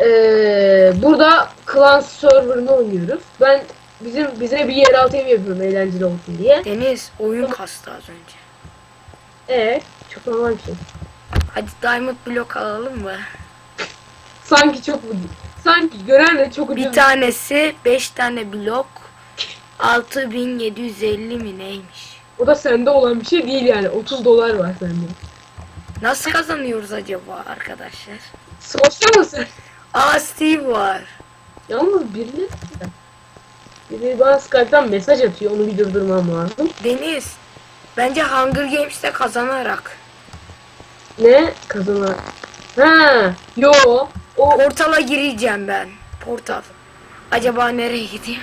Ee, burada Clan server'ını oynuyoruz. Ben bizim bize bir yeraltı ev yapıyorum eğlenceli olsun diye. Deniz oyun kastı az önce. Ee, çok normal bir şey. Hadi Diamond Block alalım mı? Sanki çok sanki gören de çok ucuz. Bir tanesi 5 tane blok 6750 mi neymiş? O da sende olan bir şey değil yani. 30 dolar var sende. Nasıl kazanıyoruz acaba arkadaşlar? Sorsana sen. Aa Steve var. Yalnız birileri biri bana Skype'dan mesaj atıyor. Onu bir durdurmam lazım. Deniz. Bence Hunger Games'te kazanarak. Ne? Kazanan. Ha, yo. O Portala gireceğim ben. Portal. Acaba nereye gideyim?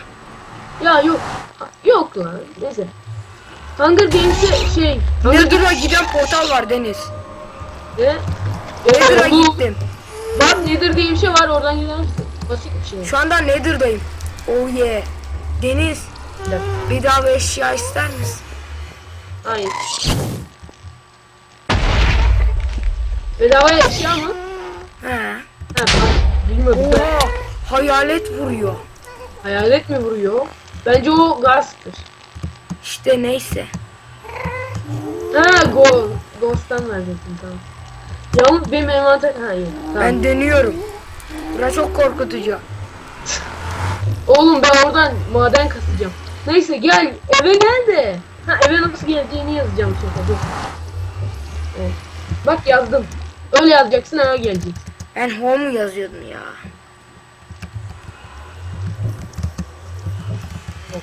ya yok. Yok lan. Neyse. Hunger Games'e şey. Hunger Nether'a giden portal var Deniz. Ne? Nether'a gittim. Bak Nether diye bir şey var oradan gidersin. Basit bir şey. Şu anda Nether'dayım. Oh yeah. Deniz. Bir. Bedava eşya ister misin? Hayır. Bedava eşya mı? He. Bilmiyordum. ben. Oha. Hayalet vuruyor. Hayalet mi vuruyor? Bence o Gast'tır. İşte neyse. Ha Go Ghost'tan verecektim tamam. Yalnız benim envanter... Ha. Tamam. Ben dönüyorum. Burası çok korkutucu. Oğlum ben oradan maden kasacağım. Neyse gel eve gel de. Ha eve nasıl geleceğini yazacağım sonra. Dur. Evet. Bak yazdım. Öyle yazacaksın eve geleceksin. Ben home yazıyordum ya.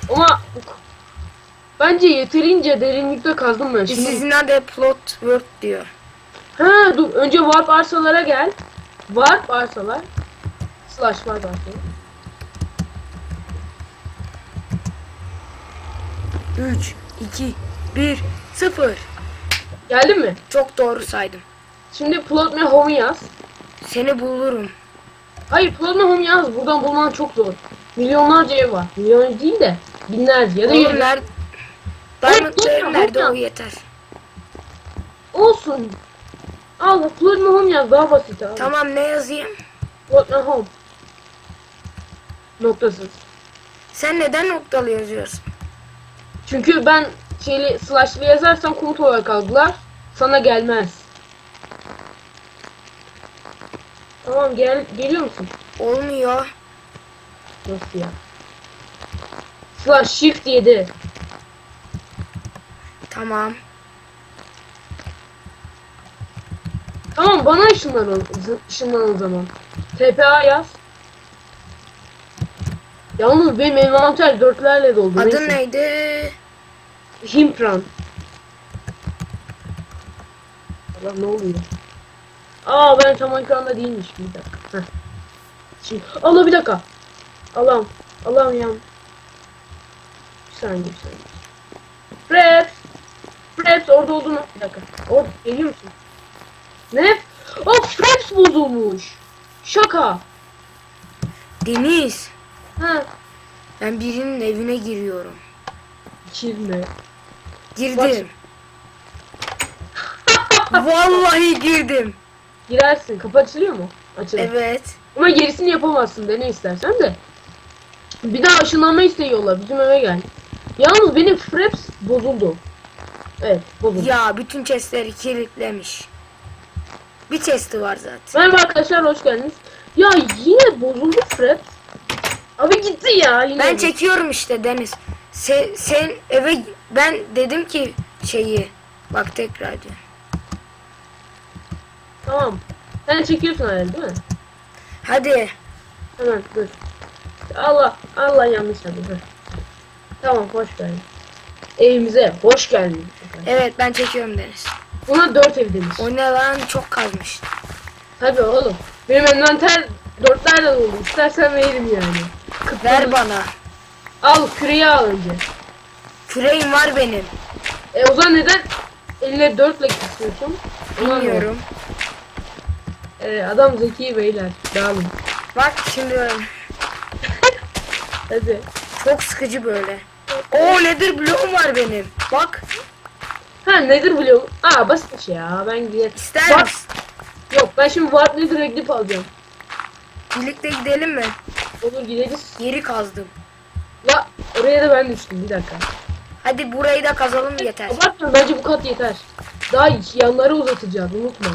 Ama bence yeterince derinlikte kazdım ben. Şimdi Sizin adı plot word diyor. Ha dur önce warp arsalara gel. Warp arsalar. Slash warp arsalar. 3, 2, 1, 0. Geldin mi? Çok doğru saydım. Şimdi plot me home yaz. Seni bulurum. Hayır plot me home yaz. Buradan bulman çok zor. Milyonlarca ev var. Milyon değil de binlerce ya da Oğlum yüzlerce. nerede? Diamond dur ya, ev nerede o yeter. Olsun. Al plot me home yaz daha basit abi. Tamam ne yazayım? Plot me home. Noktasız. Sen neden noktalı yazıyorsun? Çünkü ben şeyli slashlı yazarsam komut olarak aldılar. Sana gelmez. Tamam gel geliyor musun? Olmuyor. Nasıl ya? Slash shift 7. Tamam. Tamam bana ışınlan o, ışınlan o zaman. TPA yaz. Yalnız benim envanter dörtlerle doldu. Adın neyse. neydi? Himpran. Allah ne oluyor? Aa ben tam ekranda değilmiş bir dakika. Heh. Şimdi Allah bir dakika. Allah'ım. Allah'ım ya. Bir saniye bir saniye. Fred. Fred orada olduğunu. Bir dakika. Orada geliyor musun? Ne? Oh Fred bozulmuş. Şaka. Deniz. Ha. Ben birinin evine giriyorum. Kirme. Girdim. Vallahi girdim. Girersin. Kapı açılıyor mu? Açılıyor. Evet. Ama gerisini yapamazsın dene istersen de. Bir daha ışınlanma isteği yolla bizim eve gel. Yalnız benim fraps bozuldu. Evet bozuldu. Ya bütün chestleri kilitlemiş. Bir chesti var zaten. Merhaba arkadaşlar hoş geldiniz. Ya yine bozuldu fraps. Abi gitti ya yine. Ben çekiyorum işte Deniz. Sen, sen eve ben dedim ki şeyi bak tekrar diyor. Tamam. Sen çekiyorsun herhalde değil mi? Hadi. Hemen dur. Allah Allah yanlış yaptım. dur. Tamam hoş geldin. Evimize hoş geldin. Evet ben çekiyorum Deniz. Buna dört ev demiş. O ne lan çok kazmış. Tabii oğlum. Benim envanter dörtlerden oldu. İstersen veririm yani. Ver bana. Al küreği al önce. Küreğim var benim. E o zaman neden eline dörtle kesiyorsun? Bilmiyorum. E, adam zeki beyler. Dağılın. Bak şimdi böyle. Hadi. Çok sıkıcı böyle. Oo nedir bloğum var benim. Bak Ha nedir biliyor Aa basit ya. Ben giderim. ister Bak- misin? Yok ben şimdi Warp Nether'a gidip alacağım. Birlikte gidelim mi? Olur gideriz. Yeri kazdım. Ya oraya da ben düştüm bir dakika. Hadi burayı da kazalım yeter. Abartma bence bu kat yeter. Daha yanları uzatacağız unutma.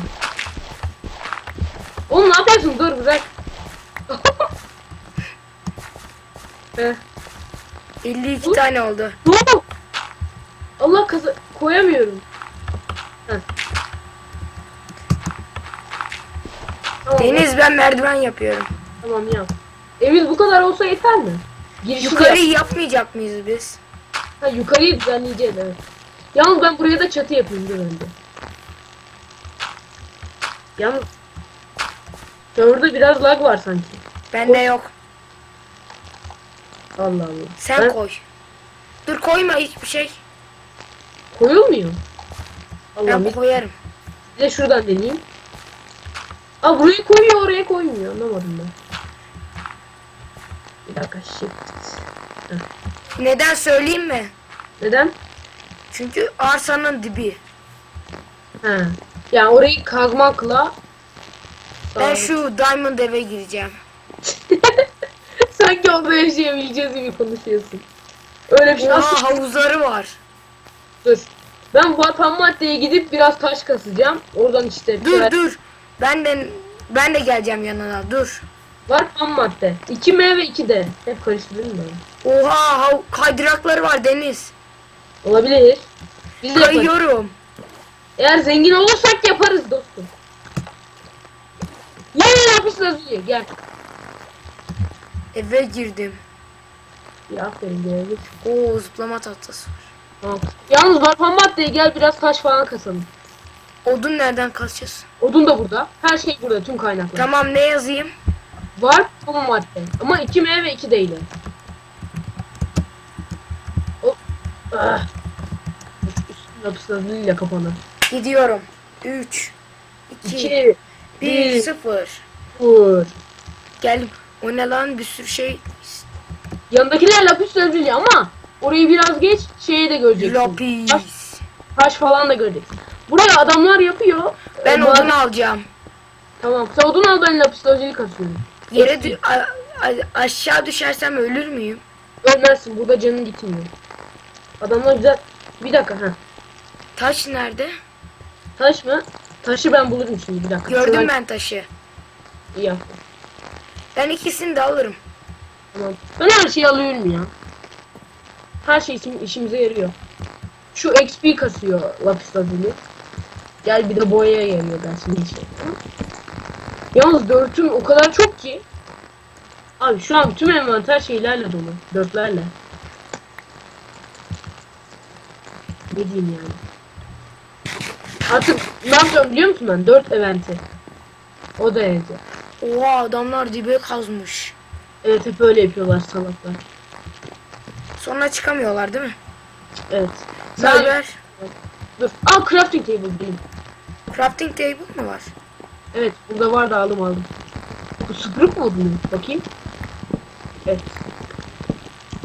Oğlum ne yaparsın dur bırak. Heh. 52 tane oldu. Ne oldu? Allah kazı koyamıyorum. Heh. Tamam, Deniz ben merdiven yapıyorum. Tamam yap. Evimiz bu kadar olsa yeter mi? Girişi de Yukarıyı yap- yapmayacak mıyız biz? Ha, yukarıyı düzenleyeceğiz evet. Yalnız ben buraya da çatı yapayım dur önce. Yalnız Serverda biraz lag var sanki. Bende yok. Allah Allah. Sen Ben- koy. Dur koyma hiçbir şey. Koyulmuyor. Allah Ben koyarım. bir de şuradan deneyeyim. Aa burayı koyuyor oraya koymuyor anlamadım ben. Bir dakika shift. Neden söyleyeyim mi? Neden? Çünkü arsanın dibi. Ha. Yani orayı kazmakla Ben şu diamond eve gireceğim. Sanki orada yaşayabileceğiz gibi konuşuyorsun. Öyle bir şey Oha havuzları var. Dur. Ben bu ham maddeye gidip biraz taş kasacağım. Oradan işte Dur şeyler- dur. Ben de ben de geleceğim yanına. Dur. var ham madde. 2M ve 2D. Hep karıştırdım ben. Oha hav- kaydırakları var Deniz. Olabilir. Biz de yaparız. Kayıyorum. Eğer zengin olursak yaparız dostum. Yine yapış lazım. Gel. Eve girdim. Bir aferin görelim. Oo zıplama tahtası var. Tamam. Yalnız var ham maddeye gel biraz taş falan kasalım. Odun nereden kazacağız? Odun da burada. Her şey burada tüm kaynaklar. Tamam ne yazayım? Var ham madde. Ama 2M ve 2 değil. O ah. Üstün yapıslarıyla kapanır. Gidiyorum. 3 2 2 1 bir. 0 Vur. Gel. O ne lan bir sürü şey. Yanındakiler lapis lazuli ama orayı biraz geç şeye de göreceksin. Taş, taş falan da göreceksin. Buraya adamlar yapıyor. Ben Ee, odun bazı- alacağım. Tamam. Sen odun al ben lapis lazuli kasıyorum. Yere dü- aşağı düşersem ölür müyüm? Ölmezsin. Burada canın gitmiyor. Adamlar güzel. Bir dakika ha. Taş nerede? Taş mı? Taşı ben bulurum şimdi bir dakika. Gördüm Şuradan- ben taşı. İyi yaptın. Ben ikisini de alırım. Tamam. Ben her şeyi alıyorum ya. Her şey için işimize yarıyor. Şu XP kasıyor lapis lazuli. Gel bir de boyaya yarıyor dersin bir şey. Yalnız dörtüm o kadar çok ki. Abi şu an tüm envanter şeylerle dolu. Dörtlerle. Ne diyeyim yani. Artık ne yapacağım biliyor musun ben? Dört eventi. O derece. Oha adamlar dibe kazmış. Evet hep öyle yapıyorlar salaklar. Sonra çıkamıyorlar değil mi? Evet. Haber? Dur. Aa crafting table bulayım. Crafting table mı var? Evet burada var da aldım aldım. Bu sıkırık mı bunu? Bakayım. Evet.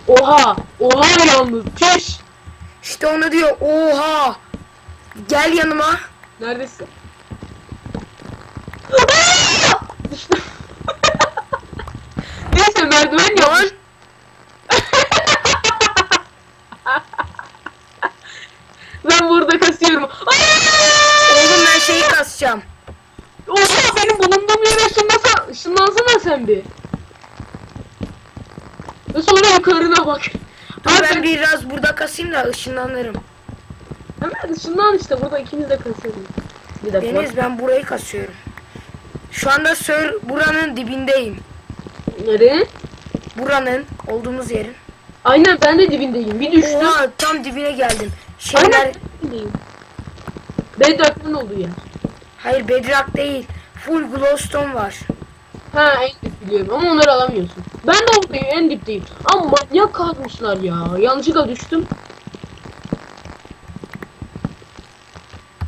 Oha! Oha yalnız! Çüş! İşte onu diyor. Oha! Gel yanıma. Neredesin? Aa! Düştüm. Neyse merdiven yapmış. ben burada kasıyorum. Aa! Oğlum ben şeyi kasacağım. Oha benim bulunduğum yere ışınlansana, ışınlansana sen bir. Ve sonra yukarına bak. Dur Abi ben biraz burada kasayım da ışınlanırım. Hemen ışınlan işte burada ikimiz de kasıyoruz. Bir dakika. Deniz ben burayı kasıyorum. Şu anda sör buranın dibindeyim. Nereye? Buranın olduğumuz yerin. Aynen ben de dibindeyim. Bir düştüm. Oha tam dibine geldim. Şeyler Aynen dibindeyim. Bedrock'ın olduğu yer. hayır bedrock değil. Full glowstone var. Ha en dip biliyorum ama onları alamıyorsun. Ben de oradayım en dipteyim. Ama manyak kazmışlar ya. Yanlışlıkla düştüm.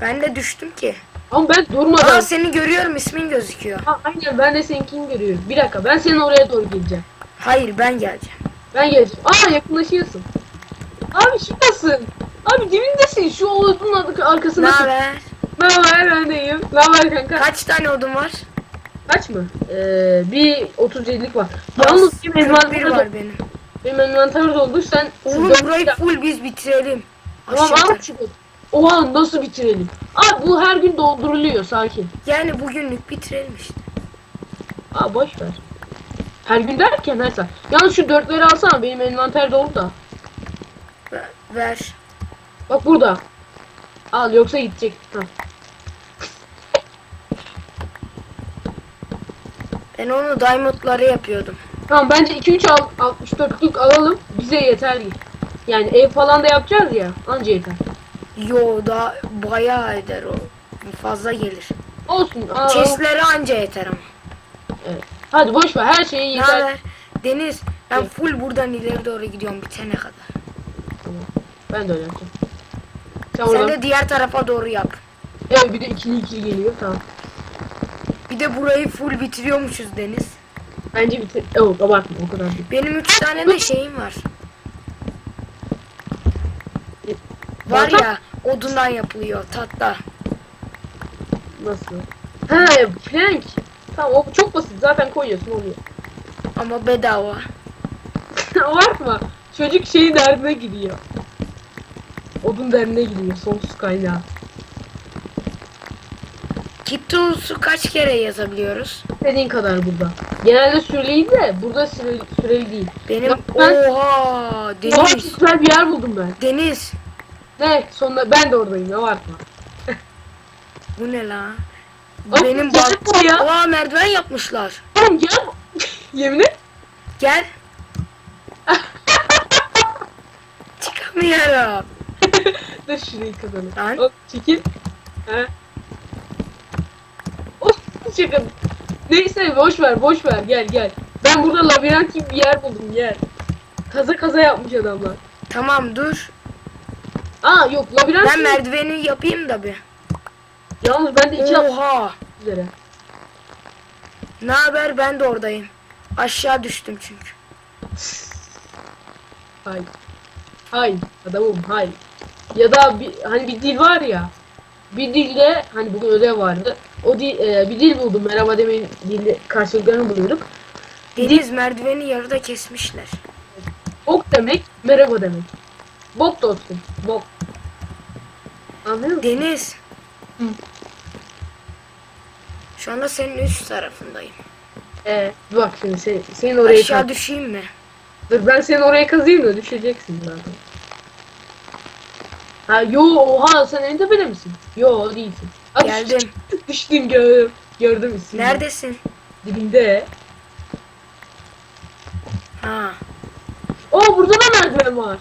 Ben de düştüm ki. Ama ben durmadan. Aa seni görüyorum ismin gözüküyor. Ha, aynen ben de seninkini görüyorum. Bir dakika ben senin oraya doğru geleceğim. Hayır ben geleceğim. Ben geleceğim. Aa yakınlaşıyorsun. Abi şuradasın. Abi dibindesin. Şu odunun adı- Ne haber? Ne haber ben deyim. Ne haber kanka? Kaç tane odun var? Kaç mı? Ee, bir 37'lik var. Yalnız 41 envanter, var benim. benim envanter doldu. Sen Oğlum burayı full biz bitirelim. Tamam al. Oha nasıl bitirelim? Abi bu her gün dolduruluyor sakin. Yani bugünlük bitirelim işte. Aa boş ver. Her gün derken her saat. Yalnız şu dörtleri alsana benim envanter dolu da. Ver-. Bak burada. Al yoksa gidecek. Ha. Ben onu diamondları yapıyordum. Tamam bence 2-3 al, 64'lük alalım. Bize yeter. Yani ev falan da yapacağız ya. Anca yeter. Yo da bayağı eder o. Fazla gelir. Olsun. Aa, Chest'lere anca yeter ama. evet. Hadi boş ver. Her şeye Ne yeter. haber? Deniz ben Evet. full buradan ileri doğru gidiyorum bitene kadar. Tamam. Ben de öyle yapacağım. Sen, Sen oradan. de diğer tarafa doğru yap. Evet bir de ikili ikili geliyor. Tamam. Bir de burayı full bitiriyormuşuz Deniz. Bence bitir. Yok abartma o kadar değil. Benim üç tane de şeyim var. Var ya odundan yapılıyor tatlı. Nasıl? Ha plank. Tamam o çok basit. Zaten koyuyorsun oluyor. Ama bedava. Abartma. Çocuk şeyin derdine gidiyor. Odun derdine gidiyor. Sonsuz kaynağı. Tools'u kaç kere yazabiliyoruz? Dediğin kadar burada. Genelde süreliydi de burada süreli, süreli değil. Benim Ya ben- oha Oha Deniz. çok güzel bir yer buldum ben. Deniz. Ne? Sonunda ben de oradayım. Abartma. Bu ne la? Hop, Benim bak. Aa merdiven yapmışlar. Oğlum gel. Yemin et. Gel. Çıkamıyorum. Dur şurayı kazanın. Çekil. He. Şaka. Neyse boş ver boş ver gel gel. Ben burada labirent gibi bir yer buldum yer. Kaza kaza yapmış adamlar. Tamam dur. Aa yok labirent Ben merdiveni yapayım da bir. Yalnız ben de iki Oha. üzere. Ne haber ben de oradayım. Aşağı düştüm çünkü. Hay. Hay adamım hay. Ya da bir, hani bir dil var ya. Bir dilde hani bugün ödev vardı. O dil, e, bir dil buldum. Merhaba demeyin dili karşılıklarını buluyorduk. Deniz merdiveni yarıda kesmişler. Ok demek merhaba demek. Bok dostum. Bok. Anlıyor musun? Deniz. Hı. Şu anda senin üst tarafındayım. Ee, bak şimdi sen, senin oraya Aşağı kaz. düşeyim mi? Dur ben seni oraya kazıyım da düşeceksin zaten. Ha yo oha sen en tepede misin? Yo değilsin. Ha, Geldim. Düştün gördüm. Gördüm ismini. Neredesin? Dibinde. Ha. Oo burada da merdiven var.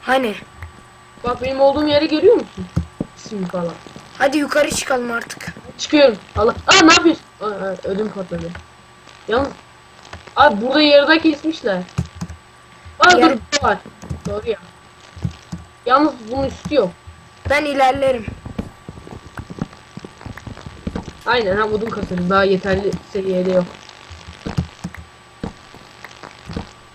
Hani? Bak benim olduğum yeri görüyor musun? İsmi falan. Hadi yukarı çıkalım artık. Çıkıyorum. Allah. Aa ne yapıyorsun? Aa, aa, ödüm patladı. Yalnız. Abi burada yarıda kesmişler. Aa Yer- dur bu var. Doğru ya. Yalnız bunun üstü yok. Ben ilerlerim. Aynen ha odun kasarım. Daha yeterli seviyede yok.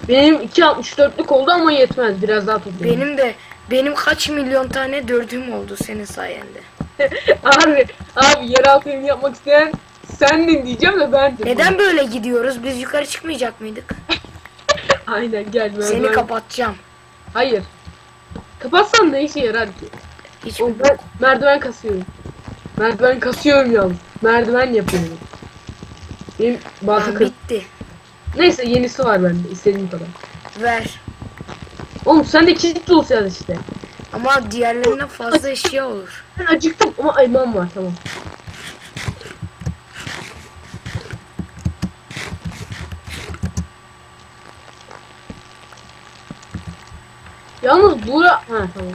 Benim 2.64'lük oldu ama yetmez. Biraz daha toplayayım. Benim de benim kaç milyon tane dördüm oldu senin sayende. abi, abi yeraltı evi yapmak isteyen sendin diyeceğim de ben de. Neden böyle gidiyoruz? Biz yukarı çıkmayacak mıydık? Aynen gel. Seni merdiven- kapatacağım. Hayır. Kapatsan ne işe yarar ki? Hiç O, ben merdiven kasıyorum. Merdiven kasıyorum yalnız. Merdiven yapıyorum. Benim balta kır- bitti. Neyse yenisi var bende istediğim kadar. Ver. Oğlum sen de kilit olsaydın işte. Ama diğerlerinden fazla eşya olur. Ben acıktım ama aymam var tamam. Yalnız bura... Ha tamam.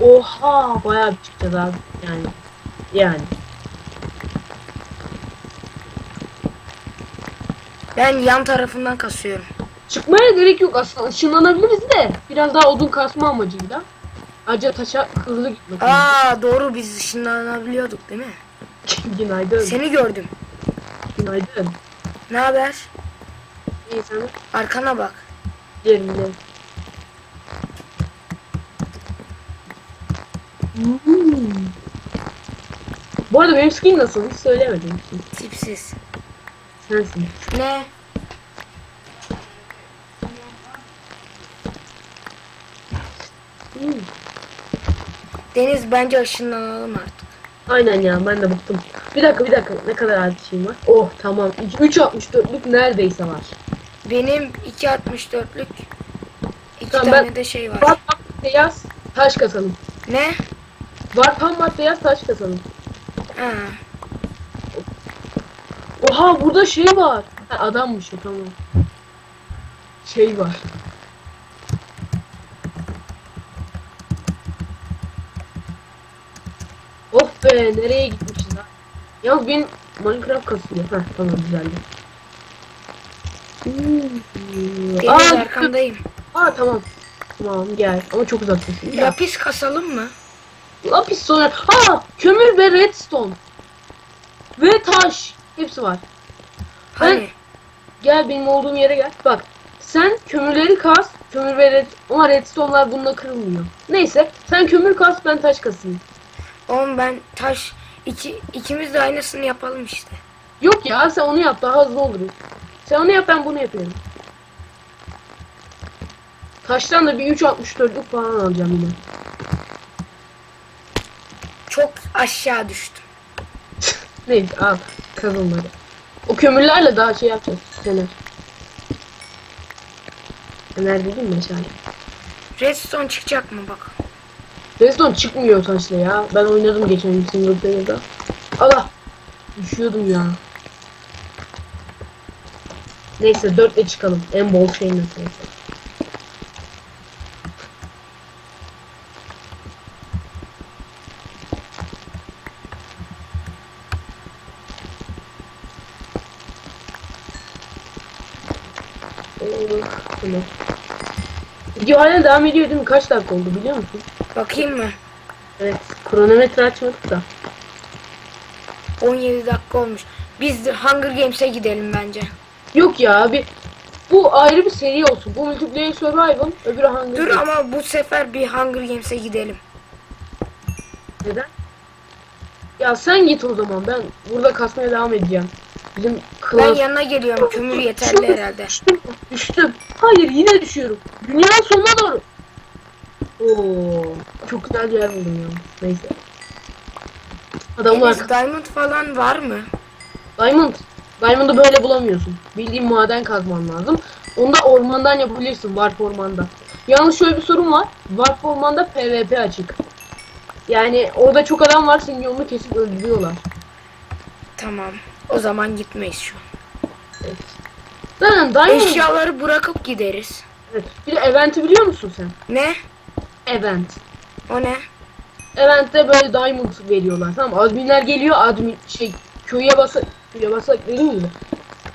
Oha bayağı bir çıkacağız abi. Yani. Yani. Ben yan tarafından kasıyorum. Çıkmaya gerek yok aslında. Işınlanabiliriz de. Biraz daha odun kasma amacıyla. Ayrıca taşa hızlı gitmek. Aa doğru biz ışınlanabiliyorduk değil mi? Günaydın. Seni gördüm. Günaydın. Ne haber? İyi sen. Arkana bak. Yerinde. Hmm. Bu arada benim skin nasıl? Hiç söylemedim. Tipsiz. Sensin. Ne? Hmm. Deniz bence ışınlanalım artık. Aynen ya ben de bıktım. Bir dakika bir dakika ne kadar adet şeyim var? Oh tamam 3.64'lük neredeyse var. Benim 2.64'lük iki Tamam, tane ben- de şey var. Var madde yaz taş kasalım. Ne? Var madde yaz taş kasalım. Ha. Oha burada şey var. Ha, adammış o tamam. Şey var. Of be nereye gitmişiz ha? Yalnız benim Minecraft kasıyor. Heh tamam güzeldi. Deniz Aa, arkandayım. aa tamam. Tamam gel ama çok uzaktasın. Ya. Lapis kasalım mı? Lapis sonra. Aa kömür ve redstone. Ve taş. Hepsi var. Hani? Gel benim olduğum yere gel. Bak sen kömürleri kaz. Kömür ve red... Ama redstone'lar bununla kırılmıyor. Neyse sen kömür kaz ben taş kasayım. Oğlum ben taş iki ikimiz de aynısını yapalım işte. Yok ya sen onu yap daha hızlı oluruz. Sen onu yap ben bunu yapıyorum. Taştan da bir 3.64'lük falan alacağım yine. Çok aşağı düştüm. Neyse al kaz onları. O kömürlerle daha şey yapacağız. Fener. Fener dedim mi aşağıya? Redstone çıkacak mı bak. Redstone çıkmıyor taşla ya. Ben oynadım geçen gün single player'da. Allah! Düşüyordum ya. Neyse dörtle çıkalım. En bol şey nasıl tamam. Video hala devam ediyor değil mi? Kaç dakika oldu biliyor musun? Bakayım mı? Evet. Kronometre açmadık da. 17 dakika olmuş. Biz Hunger Games'e gidelim bence. Yok ya bir bu ayrı bir seri olsun. Bu multiplayer survival, öbürü Hunger Dur Games. ama bu sefer bir Hunger Games'e gidelim. Neden? Ya sen git o zaman. Ben burada kasmaya devam edeceğim. Bizim Ben klas... yanına geliyorum. Kömür yeterli herhalde. düştüm. Hayır yine düşüyorum. Dünyanın sonuna doğru. Oo, çok güzel yer buldum ya. Neyse. Adamlar Deniz Diamond falan var mı? Diamond. Diamond'ı böyle bulamıyorsun. Bildiğin maden kazman lazım. Onu da ormandan yapabilirsin. Warp ormanda. Yalnız şöyle bir sorun var. Warp ormanda PvP açık. Yani orada çok adam var senin yolunu kesip öldürüyorlar. Tamam. O zaman gitmeyiz şu an. Evet. Zaten Diamond... Eşyaları bırakıp gideriz. Evet. Bir de event'i biliyor musun sen? Ne? Event. O ne? Event'te böyle diamond veriyorlar. Tamam mı? Adminler geliyor admin şey köye basa köye basak değil mi?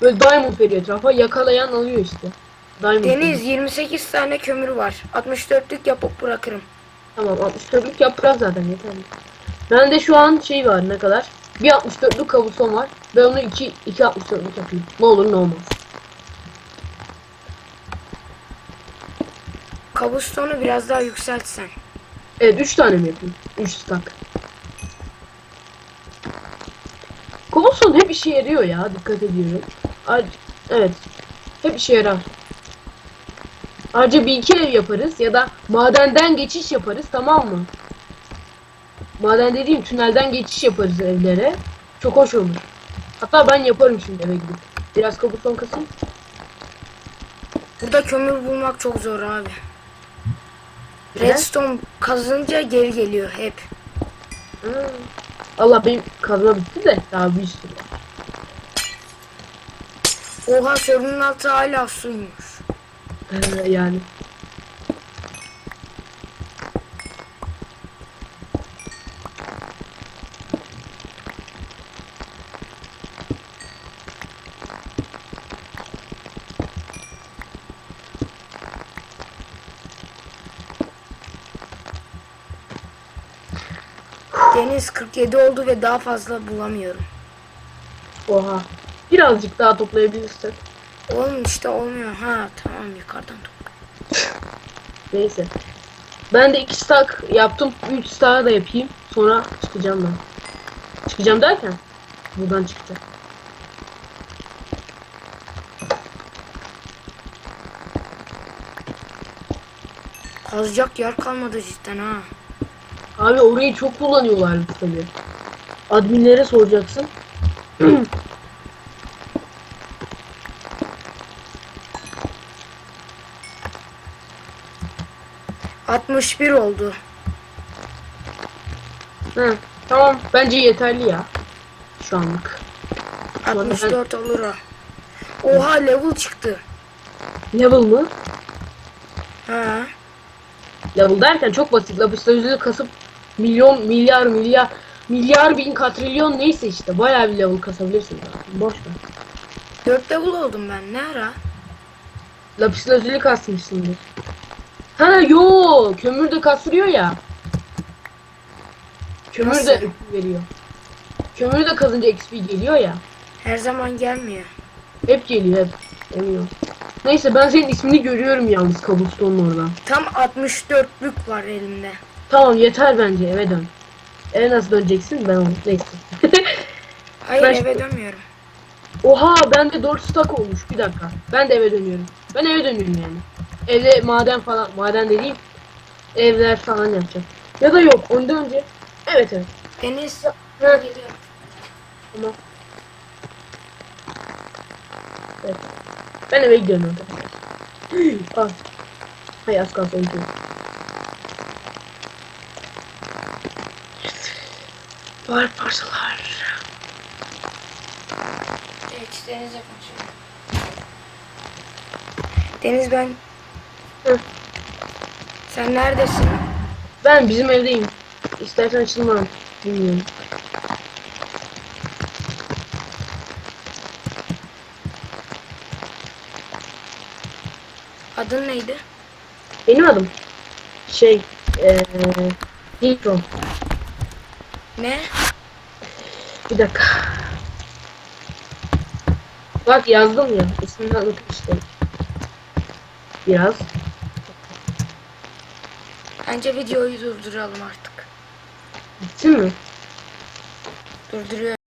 Böyle diamond veriyor etrafa yakalayan alıyor işte. Diamond. Deniz 28 tane kömür var. 64'lük yapıp bırakırım. Tamam 64'lük yapacağız zaten yeterli. Bende şu an şey var ne kadar? Bir 64'lük kabuston var. Ben onu 2 2 64'lük yapayım. Ne olur ne olmaz. Kabustonu biraz daha yükseltsen. Evet 3 tane mi yapayım? 3 stack. Cobblestone hep işe yarıyor ya dikkat ediyorum. Ar- evet. Hep işe yarar. Ayrıca bir iki ev yaparız ya da madenden geçiş yaparız tamam mı? Maden dediğim tünelden geçiş yaparız evlere. Çok hoş olur. Hatta ben yaparım şimdi eve gidip. Biraz cobblestone kasayım. Burada kömür bulmak çok zor abi. Redstone kazınca geri geliyor hep. Ha. Allah benim kazma bitti de daha bir sürü. var. Oha sorunun altı hala suymuş. Yani. Deniz 47 oldu ve daha fazla bulamıyorum. Oha. Birazcık daha toplayabilirsek. Oğlum işte olmuyor. Ha tamam yukarıdan topla. Neyse. Ben de iki stack yaptım. Üç stack da yapayım. Sonra çıkacağım ben. Çıkacağım derken buradan çıkacağım. Kazacak yer kalmadı cidden ha. Abi orayı çok kullanıyorlar tabii. Adminlere soracaksın. Hı. 61 oldu. Hı, tamam bence yeterli ya. Şu anlık. Şu anda ben- 64 olur o. Oha level çıktı. Level mı? Ha. Level derken çok basit. Lapista yüzüğü kasıp milyon, milyar, milyar, milyar bin katrilyon neyse işte. Bayağı bir level kasabilirsin. Ya. Boş ver. 4 level oldum ben ne ara? Lapis lazuli kasmışsındır. Ha yo, kömür de kasılıyor ya. Kömür Nasıl? de veriyor. Kömür de kazınca XP geliyor ya. Her zaman gelmiyor. Hep geliyor hep. Emiyor. Neyse ben senin ismini görüyorum yalnız Cobblestone'un oradan. Tam 64'lük var elimde. Tamam yeter bence eve dön. Eve nasıl döneceksin ben onu neyse. Hayır Ben- eve dönmüyorum. Oha bende 4 stack olmuş bir dakika. Ben de eve dönüyorum. Ben eve dönüyorum yani. Evde maden falan maden dediğim evler falan yapacağım. Ya da yok ondan önce. Evet evet. Deniz. Ha, tamam. Evet. Ben eve gidiyorum arkadaşlar. Az. Hay az kalsın Var parçalar. Evet Deniz'le konuşuyorum. Deniz ben. Hı. Sen neredesin? Ben bizim evdeyim. İstersen açılmam. Bilmiyorum. Adın neydi? Benim adım. Şey. Eee. Nitro. Ne? Bir dakika. Bak yazdım ya. İsmini unuttum işte. Biraz. Bence videoyu durduralım artık. Bitti mi? Durduruyorum.